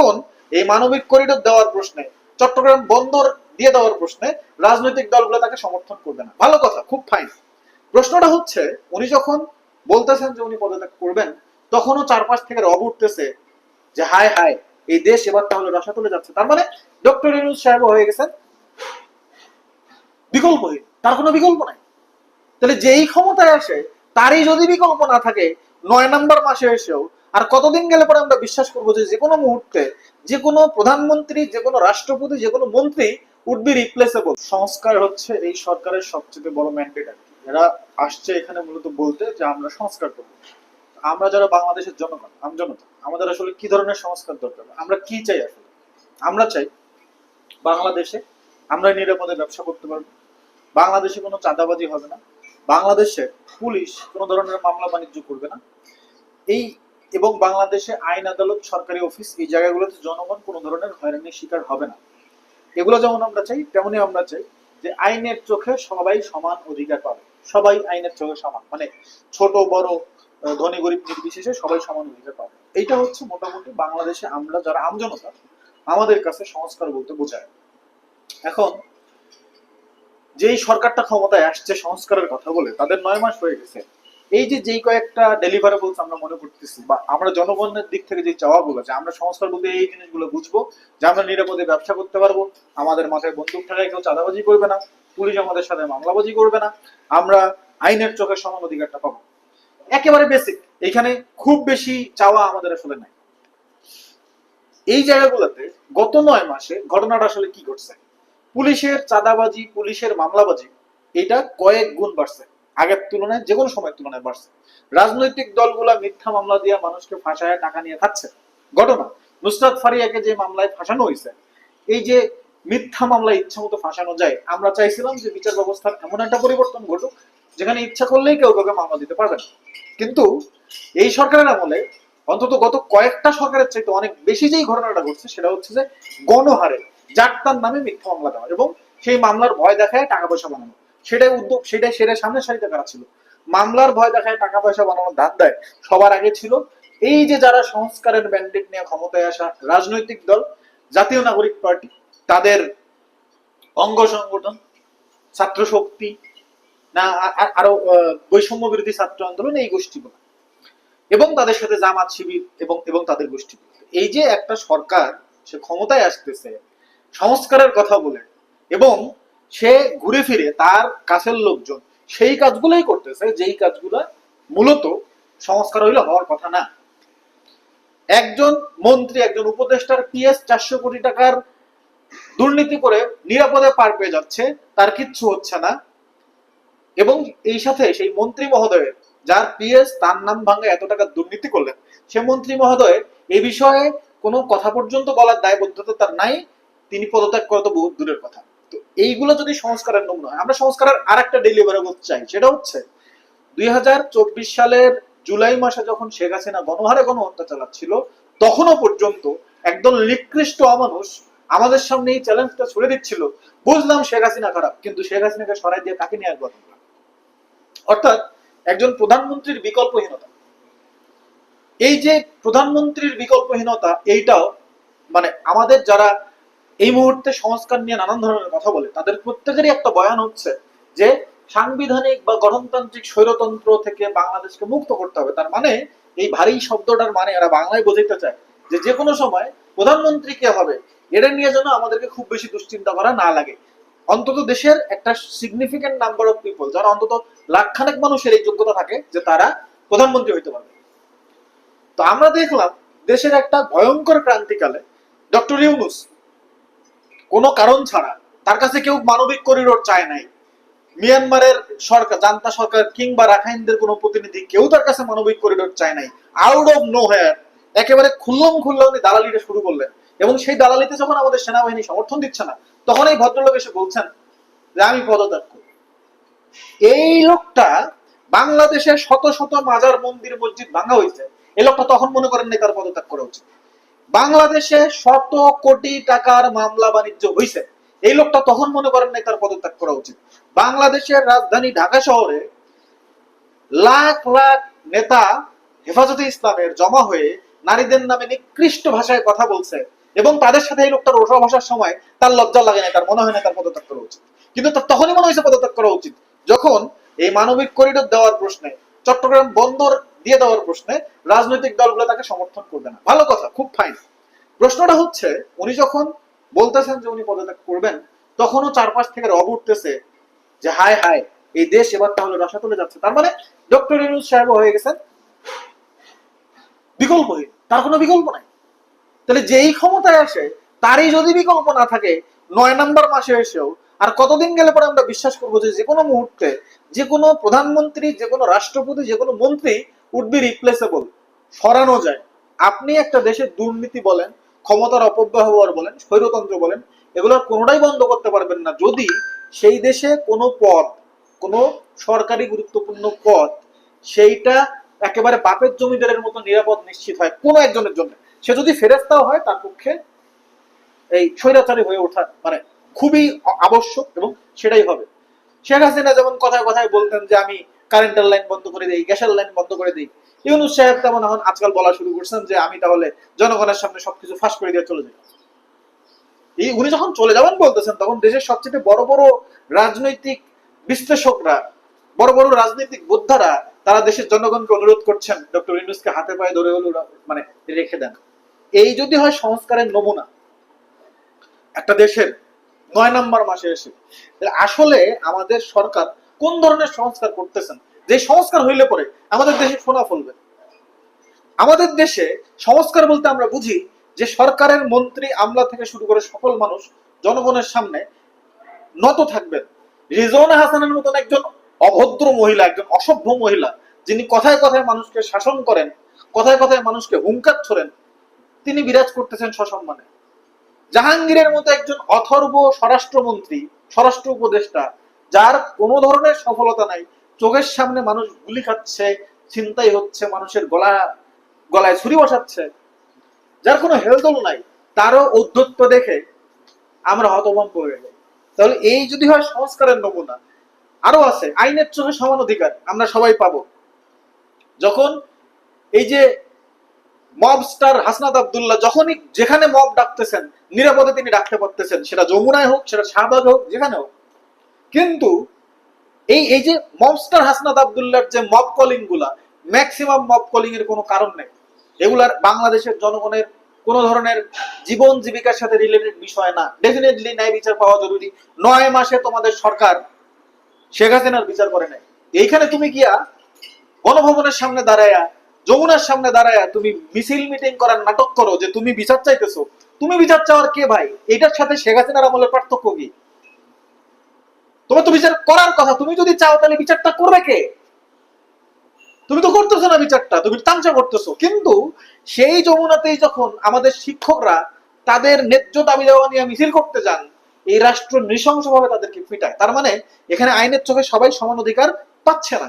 তখন এই মানবিক করিডোর দেওয়ার প্রশ্নে, চট্টগ্রাম বন্দর দিয়ে দেওয়ার প্রশ্নে রাজনৈতিক দলগুলো তাকে সমর্থন করবে না। ভালো কথা, খুব ফাইন প্রশ্নটা হচ্ছে, উনি যখন বলতেছেন যে উনি পদত্যাগ করবেন, তখনও চারপাশ থেকে রব উঠতেছে যে হায় হায়, এই দেশ এবার তাহলে রসাতলে যাচ্ছে। তার মানে ডক্টর ইউনুস সাহেব হয়ে গেছেন। বিকল্পহীন তার কোনো বিকল্প নাই। তাহলে যেই ক্ষমতায় আসে, তারই যদি বিকল্প না থাকে, নয় নাম্বার মাসে এসেও আর কতদিন গেলে পরে আমরা বিশ্বাস করব যে কোনো মুহূর্তে যে কোনো প্রধানমন্ত্রী যে কোনো রাষ্ট্রপতি যে কোনো মন্ত্রী উড বি রিপ্লেসেবল সংস্কার হচ্ছে এই সরকারের সবচেয়ে বড় ম্যান্ডেট আর। এরা আসছে এখানে মূলত বলতে যে আমরা সংস্কার করব। আমরা যারা বাংলাদেশের জনগণ আমজনতা আমাদের আসলে কি ধরনের সংস্কার দরকার? আমরা কি চাই আসলে? আমরা চাই বাংলাদেশে আমরা নিরাপদে ব্যবসা করতে পারব। বাংলাদেশে কোনো চাঁদাবাজি হবে না। বাংলাদেশে পুলিশ কোনো ধরনের মামলা বাণিজ্য করবে না। এই এবং বাংলাদেশে আইন আদালত, সরকারি অফিস, এই জায়গাগুলোতে জনগণ কোনো ধরনের হয়রানির শিকার হবে না। এগুলো যেমন আমরা চাই, তেমনি আমরা চাই যে আইনের চোখে সবাই সমান অধিকার পাবে। সবাই আইনের চোখে সমান মানে ছোট, বড় ধনী, গরিব, নির্বিশেষে সবাই সমান অধিকার পাবে। এইটা হচ্ছে মোটামুটি বাংলাদেশে আমরা যারা আমজনতা আমাদের কাছে সংস্কার বলতে বোঝায়। এখন, যেই সরকারটা ক্ষমতায় আসছে সংস্কারের কথা বলে, তাদের নয় মাস হয়ে গেছে। এই যে যেই কয়েকটা ডেলিভারেবলস আমরা মনে করতেছি বা আমরা জনগণের দিক থেকে যে চাওয়াগুলো যে আমরা সংস্কার বলতে এই জিনিসগুলো বুঝব যে আমরা নিরাপদে ব্যবসা করতে পারব। আমাদের মাথায় বন্দুক ঠাকায় কেউ চাঁদাবাজি করবে না, পুলিশ আমাদের সাথে মামলাবাজি করবে না, আমরা আইনের চোখে সমান অধিকারটা পাবো। একেবারে বেসিক এখানে খুব বেশি চাওয়া আমাদের আসলে নাই। এই জায়গাগুলোতে গত নয় মাসে ঘটনাটা আসলে কি ঘটছে? পুলিশের চাঁদাবাজি, পুলিশের মামলাবাজি, এটা কয়েক গুণ বাড়ছে। আগের তুলনায় যে কোনো সময়ের তুলনায় বাড়ছে। রাজনৈতিক দলগুলা মিথ্যা মামলা দিয়ে মানুষকে ফাঁসায় টাকা নিয়ে খাচ্ছে। ঘটনা। নুসরাত ফারিয়াকে যে মামলায় ফাঁসানো হয়েছে, এই যে মিথ্যা মামলা ইচ্ছা মতো ফাঁসানো যায়, আমরা চাইছিলাম যে বিচার ব্যবস্থার এমন একটা পরিবর্তন ঘটুক, যেখানে ইচ্ছা করলেই কেউ কাউকে মামলা দিতে পারবে না। কিন্তু এই সরকারের আমলে অন্তত গত কয়েকটা সরকারের চাইতে অনেক বেশি যেই ঘটনাটা ঘটছে, সেটা হচ্ছে যে গণহারে যার তার নামে মিথ্যা মামলা দেওয়া। এবং সেই মামলার ভয় দেখায় টাকা পয়সা বানানো। সেটাই উদ্যোগ, সেটাই সেটা সামনের সারিতে কারা ছিল? মামলার ভয় দেখায় টাকা পয়সা বানানোর ধার সবার আগে ছিল এই যে যারা সংস্কারের ব্যান্ডেট নিয়ে ক্ষমতায় আসা রাজনৈতিক দল, জাতীয় নাগরিক পার্টি, তাদের অঙ্গ সংগঠন, ছাত্র শক্তি, না আরও বৈষম্য বিরোধী ছাত্র আন্দোলন, এই গোষ্ঠীগুলো এবং তাদের সাথে জামাত শিবির এবং এবং তাদের গোষ্ঠী এই যে একটা সরকার, সে ক্ষমতায় আসতেছে, সংস্কারের কথা বলে, এবং সে ঘুরে ফিরে তার কাছের লোকজন সেই কাজগুলোই করতেছে, যেই কাজগুলো মূলত সংস্কার হইলে হওয়ার কথা না। একজন মন্ত্রী, একজন উপদেষ্টার পিএস চারশো কোটি টাকার দুর্নীতি করে নিরাপদে পার পেয়ে যাচ্ছে, তার কিচ্ছু হচ্ছে না। এবং এই সাথে সেই মন্ত্রী মহোদয়ের যার পিএস তার নাম ভাঙে এত টাকা দুর্নীতি করলেন, সে মন্ত্রী মহোদয় এ বিষয়ে কোনো কথা পর্যন্ত বলার দায়বদ্ধতা তার নাই, তিনি পদত্যাগ করা তো বহুত দূরের কথা। তো এইগুলো যদি সংস্কারের নমুনা হয়, আমরা সংস্কারের আর একটা ডেলিভারেবল চাই, সেটা হচ্ছে দুই সালের জুলাই মাসে যখন শেখ হাসিনা গণহারে গণহত্যা চালাচ্ছিল, তখনও পর্যন্ত একদল নিকৃষ্ট অমানুষ আমাদের সামনে এই চ্যালেঞ্জটা ছুড়ে দিচ্ছিল। বুঝলাম শেখ হাসিনা খারাপ, কিন্তু শেখ হাসিনাকে সরাই দিয়ে তাকে নিয়ে আসব অর্থাৎ একজন প্রধানমন্ত্রীর বিকল্পহীনতা। এই যে প্রধানমন্ত্রীর বিকল্পহীনতা, এইটাও মানে আমাদের যারা এই মুহূর্তে সংস্কার নিয়ে নানান ধরনের কথা বলে। তাদের প্রত্যেকেরই একটা বয়ান হচ্ছে যে, সাংবিধানিক বা গণতান্ত্রিক স্বৈরতন্ত্র থেকে বাংলাদেশকে মুক্ত করতে হবে। তার মানে এই ভারী শব্দটার মানে এরা বাংলায় বোঝাইতে চায় যে যে কোনো সময় প্রধানমন্ত্রী কে হবে এটা নিয়ে যেন আমাদেরকে খুব বেশি দুশ্চিন্তা করা না লাগে। অন্তত দেশের একটা সিগনিফিকেন্ট নাম্বার অফ পিপল যারা অন্তত লাখখানেক মানুষের এই যোগ্যতা থাকে, যে তারা প্রধানমন্ত্রী হইতে পারবে। তো আমরা দেখলাম, দেশের একটা ভয়ঙ্কর ক্রান্তিকালে ডক্টর ইউনুস কোনো কারণ ছাড়া। তার কাছে কেউ মানবিক করিডোর চায় নাই। মিয়ানমারের সরকার, জান্তা সরকার কিংবা রাখাইনদের কোনো প্রতিনিধি কেউ তার কাছে মানবিক করিডোর চায় নাই। আউট অফ নো হেয়ার একেবারে খুল্লম খুল্লা উনি দালালিটা শুরু করলেন। এবং সেই দালালিতে যখন আমাদের সেনাবাহিনী সমর্থন দিচ্ছে না, তখন এই ভদ্রলোক এসে বলছেন যে, আমি পদত্যাগ করি। এই লোকটা বাংলাদেশের শত শত মাজার মন্দির মসজিদ ভাঙা হয়েছে। এই লোকটা তখন মনে করেন নাই তার পদত্যাগ করা উচিত। বাংলাদেশে শত কোটি টাকার মামলা বাণিজ্য হয়েছে এই লোকটা তখন মনে করেন নাই পদত্যাগ করা উচিত। বাংলাদেশের রাজধানী ঢাকা শহরে লাখ লাখ নেতা হেফাজতে ইসলামের জমা হয়ে নারীদের নামে নিকৃষ্ট ভাষায় কথা বলছে এবং তাদের সাথে এই লোকটার রোষা ভাষার সময় তার লজ্জা লাগে না তার মনে হয় না তার পদত্যাগ করা উচিত। কিন্তু তার তখনই মনে হয়েছে পদত্যাগ করা উচিত। যখন এই মানবিক করিডোর দেওয়ার প্রশ্নে চট্টগ্রাম বন্দর দিয়ে দেওয়ার প্রশ্নে রাজনৈতিক দলগুলো তাকে সমর্থন করবে না। ভালো কথা, খুব ফাইন প্রশ্নটা হচ্ছে, উনি যখন বলতেছেন যে উনি পদত্যাগ করবেন, তখনও চারপাশ থেকে রব উঠতেছে যে হায় হায়, এই দেশ এবার তাহলে রসাতলে যাচ্ছে। তার মানে ডক্টর ইউনুস সাহেব হয়ে গেছেন। বিকল্পহীন তার কোনো বিকল্প নাই। তাহলে যেই ক্ষমতায় আসে, তারই যদি বিকল্প না থাকে, নয় নাম্বার মাসে এসেও আর কতদিন গেলে পরে আমরা বিশ্বাস করব যে যে কোনো মুহূর্তে যে কোনো প্রধানমন্ত্রী যে কোনো রাষ্ট্রপতি যে কোনো মন্ত্রী উড বি রিপ্লেসেবল সরানো যায়। আপনি একটা দেশের দুর্নীতি বলেন, ক্ষমতার অপব্যবহার বলেন, স্বৈরতন্ত্র বলেন এগুলোর কোনোটাই বন্ধ করতে পারবেন না। যদি সেই দেশে কোনো পদ, কোনো সরকারি গুরুত্বপূর্ণ পদ, সেইটা একেবারে বাপের জমিদারের মতো নিরাপদ নিশ্চিত হয় কোনো একজনের জন্য, সে যদি ফেরেস্তাও হয়, তার পক্ষে এই স্বৈরাচারী হয়ে ওঠা মানে খুবই আবশ্যক এবং সেটাই হবে। শেখ হাসিনা যেমন কথায় কথায় বলতেন যে, আমি কারেন্টের লাইন বন্ধ করে দিই, গ্যাসের লাইন বন্ধ করে দিই। ইউনুস সাহেব তেমন এখন আজকাল বলা শুরু করছেন যে, আমি তাহলে জনগণের সামনে সবকিছু ফাঁস করে দিয়ে চলে যাই। এই উনি যখন চলে যাবেন বলতেছেন, তখন দেশের সবচেয়ে বড় বড় রাজনৈতিক বিশ্লেষকরা, বড় বড় রাজনৈতিক বোদ্ধারা, তারা দেশের জনগণকে অনুরোধ করছেন, ডক্টর ইউনুসকে হাতে পায়ে ধরে হলো মানে রেখে দেন। এই যদি হয় সংস্কারের নমুনা, একটা দেশের নয় নম্বর মাসে এসে। আসলে আমাদের সরকার কোন ধরনের সংস্কার করতেছেন? যে সংস্কার হইলে পরে আমাদের দেশে সোনা ফলবে। আমাদের দেশে সংস্কার বলতে আমরা বুঝি যে সরকারের মন্ত্রী আমলা থেকে শুরু করে সকল মানুষ জনগণের সামনে নত থাকবেন। রিজওয়ানা হাসানের মতন একজন অভদ্র মহিলা, একজন অসভ্য মহিলা, যিনি কথায় কথায় মানুষকে শাসন করেন, কথায় কথায় মানুষকে হুঙ্কার ছোড়েন, তিনি বিরাজ করতেছেন সসম্মানে। জাহাঙ্গীরের মতো একজন অথর্ব স্বরাষ্ট্রমন্ত্রী, স্বরাষ্ট্র উপদেষ্টা যার কোনো ধরনের সফলতা নাই। চোখের সামনে মানুষ গুলি খাচ্ছে চিন্তাই হচ্ছে, মানুষের গলা, গলায় ছুরি বসাচ্ছে। যার কোনো হেলদোল নাই, তারও উদ্ধত্ত দেখে আমরা হতভম্ব হয়ে যাই। তাহলে এই যদি হয় সংস্কারের নমুনা। আরও আছে, আইনের চোখে সমান অধিকার, আমরা সবাই পাবো। যখন এই যে মব স্টার হাসনাত আবদুল্লাহ যখনই যেখানে মব ডাকতেছেন, নিরাপদে তিনি ডাকতে পারতেছেন, সেটা যমুনায় হোক, সেটা শাহবাগ হোক, যেখানে হোক কিন্তু এই এই যে মব স্টার হাসনাত আব্দুল্লাহর যে মব কলিংগুলা ম্যাক্সিমাম মব কলিং এর কোনো কারণ নেই। এগুলার বাংলাদেশের জনগণের কোন ধরনের জীবন জীবিকার সাথে রিলেটেড বিষয় না। ডেফিনেটলি ন্যায় বিচার পাওয়া জরুরি। নয় মাসে তোমাদের সরকার শেখ হাসিনার বিচার করে নাই। এইখানে তুমি গিয়া গণভবনের সামনে দাঁড়ায়া, যমুনার সামনে দাঁড়ায়া তুমি মিছিল মিটিং করার নাটক করো যে তুমি বিচার চাইতেছো। তুমি বিচার চাওয়ার কে ভাই? এটার সাথে শেখ হাসিনার আমলের পার্থক্য কি? তোমার তো বিচার করার কথা। তুমি যদি চাও তাহলে বিচারটা করবে কে? তুমি তো করতেছো না বিচারটা, তুমি তামসা করতেছো। কিন্তু সেই যমুনাতেই যখন আমাদের শিক্ষকরা তাদের ন্যায্য দাবি দেওয়া নিয়ে মিছিল করতে যান, এই রাষ্ট্র নৃশংসভাবে তাদেরকে পিটায়। তার মানে এখানে আইনের চোখে সবাই সমান অধিকার পাচ্ছে না।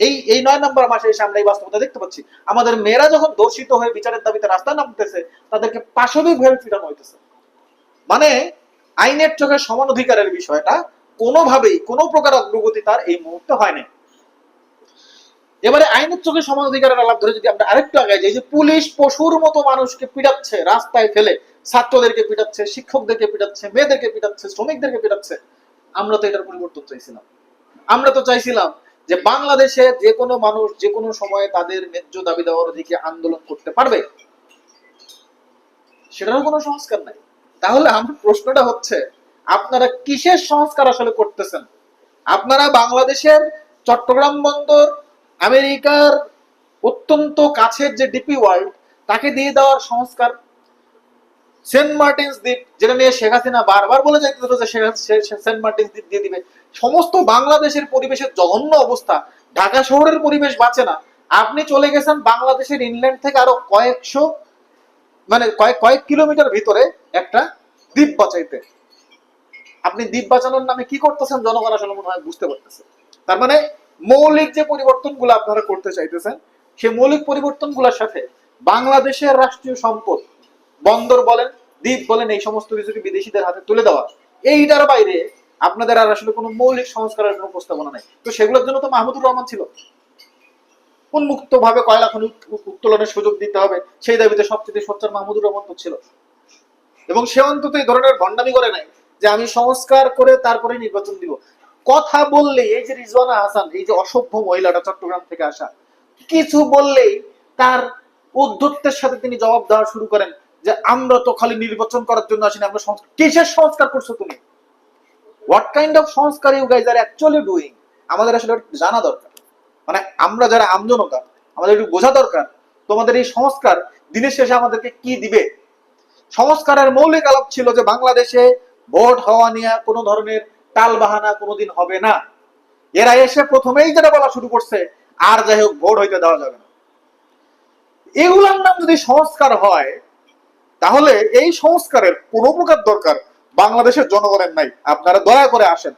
এই এই নয় নম্বর মাসে এসে আমরা এই বাস্তবতা দেখতে পাচ্ছি। আমাদের মেয়েরা যখন দর্শিত হয়ে বিচারের দাবিতে রাস্তায় নামতেছে, তাদেরকে পাশবিক ভাবে পিটানো হইতেছে। মানে আইনের চোখে সমান অধিকারের বিষয়টা কোনোভাবেই কোনো প্রকার অগ্রগতি তার এই মুহূর্তে হয়নি এবারে আইনের চোখে সমান অধিকারের আলাপ ধরে যদি আমরা আরেকটু আগে যাই যে পুলিশ পশুর মতো মানুষকে পিটাচ্ছে, রাস্তায় ফেলে, ছাত্রদেরকে পিটাচ্ছে, শিক্ষকদেরকে পিটাচ্ছে, মেয়েদেরকে পিটাচ্ছে, শ্রমিকদেরকে পিটাচ্ছে, আমরা তো এটার পরিবর্তন চাইছিলাম। আমরা তো চাইছিলাম যে বাংলাদেশে যে কোনো মানুষ যে কোনো সময়ে তাদের ন্যায্য দাবি দেওয়ার দিকে আন্দোলন করতে পারবে। সেটারও কোনো সংস্কার নাই। তাহলে আমার প্রশ্নটা হচ্ছে আপনারা কিসের সংস্কার আসলে করতেছেন? আপনারা বাংলাদেশের চট্টগ্রাম বন্দর, আমেরিকার অত্যন্ত কাছের যে ডিপি ওয়ার্ল্ড, তাকে দিয়ে দেওয়ার সংস্কার। সেন্ট মার্টিনস দ্বীপ, যেটা নিয়ে শেখ হাসিনা বারবার বলে যাইতেছিল যে সেন্ট মার্টিনস দ্বীপ দিয়ে দিবে। সমস্ত বাংলাদেশের পরিবেশের জঘন্য অবস্থা। ঢাকা শহরের পরিবেশ বাঁচে না। আপনি চলে গেছেন বাংলাদেশের ইনল্যান্ড থেকে আরও কয়েকশো মানে কয়েক কয়েক কিলোমিটার ভিতরে একটা দ্বীপ বাঁচাইতে। আপনি দ্বীপ বাঁচানোর নামে কি করতেছেন? জনগণ আসলে মনে হয় বুঝতে পারতেছে। তার মানে মৌলিক যে পরিবর্তনগুলো আপনারা করতে চাইতেছেন, সেই মৌলিক পরিবর্তনগুলোর সাথে বাংলাদেশের রাষ্ট্রীয় সম্পদ, বন্দর বলেন, দ্বীপ বলেন, এই সমস্ত কিছুকে বিদেশিদের হাতে তুলে দেওয়া? এইটার বাইরে আপনাদের আর আসলে কোনো মৌলিক সংস্কারের কোনো প্রস্তাবনা নাই। তো সেগুলোর জন্য তো মাহমুদুর রহমান ছিল। উন্মুক্ত ভাবে কয়লা খনি উত্তোলনের সুযোগ দিতে হবে, সেই দাবিতে সবচেয়ে সোচ্চার মাহমুদুর রহমান তো ছিল। এবং সে অন্তত এই ধরনের ভণ্ডামি করে নাই। যে আমি সংস্কার করে তারপরে নির্বাচন দিব। কথা বললে এই যে রিজওয়ানা হাসান, এই যে অসভ্য মহিলাটা চট্টগ্রাম থেকে আসা, কিছু বললেই তার উদ্ধত্তের সাথে তিনি জবাব দেওয়া শুরু করেন যে, আমরা তো খালি নির্বাচন করার জন্য আসিনি, আমরা কিসের সংস্কার করছ তুমি? হোয়াট কাইন্ড অফ সংস্কার you guys are actually doing আমাদের আসলে জানা দরকার। মানে আমরা যারা আমজনতা, আমাদের একটু বোঝা দরকার, তোমাদের এই সংস্কার দিনের শেষে আমাদেরকে কি দিবে? সংস্কারের মৌলিক আলাপ ছিল যে, বাংলাদেশে ভোট হওয়া নিয়ে কোনো ধরনের টাল বাহানা কোনোদিন হবে না। এরা এসে প্রথমেই যেটা বলা শুরু করছে, আর যাই হোক, ভোট হইতে দেওয়া যাবে না। এগুলার নাম যদি সংস্কার হয়, তাহলে এই সংস্কারের কোনো প্রকার দরকার বাংলাদেশের জনগণের নাই। আপনারা দয়া করে আসেন।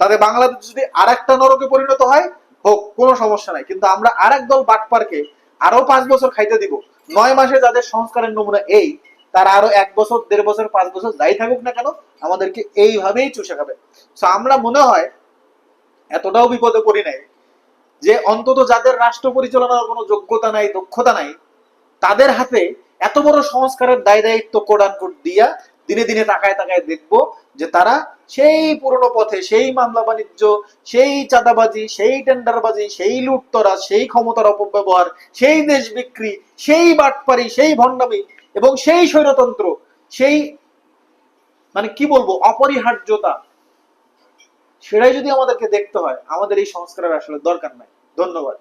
তাতে বাংলাদেশ যদি আর একটা নরকে পরিণত হয়, হোক, কোনো সমস্যা নাই। কিন্তু আমরা আর দল বাটপারকে আরও পাঁচ বছর খাইতে দিব। নয় মাসে যাদের সংস্কারের নমুনা এই তারা আরও এক বছর, দেড় বছর, পাঁচ বছর যাই থাকুক না কেন, আমাদেরকে এইভাবেই চুষে খাবে। তো আমরা মনে হয় এতটাও বিপদে পড়ি নাই যে অন্তত যাদের রাষ্ট্র পরিচালনার কোনো যোগ্যতা নাই, দক্ষতা নাই, তাদের হাতে এত বড় সংস্কারের দায় দায়িত্ব কোডান কোড দিয়া দিনে দিনে তাকায় তাকায় দেখব যে তারা সেই পুরনো পথে, সেই মামলা বাণিজ্য, সেই চাঁদাবাজি, সেই টেন্ডারবাজি, সেই লুটতরা সেই ক্ষমতার অপব্যবহার, সেই দেশ বিক্রি, সেই বাটপারি, সেই ভণ্ডামি এবং সেই স্বৈরতন্ত্র, সেই মানে কি বলব, অপরিহার্যতা, সেটাই যদি আমাদেরকে দেখতে হয়, আমাদের এই সংস্কারের আসলে দরকার নাই। ধন্যবাদ।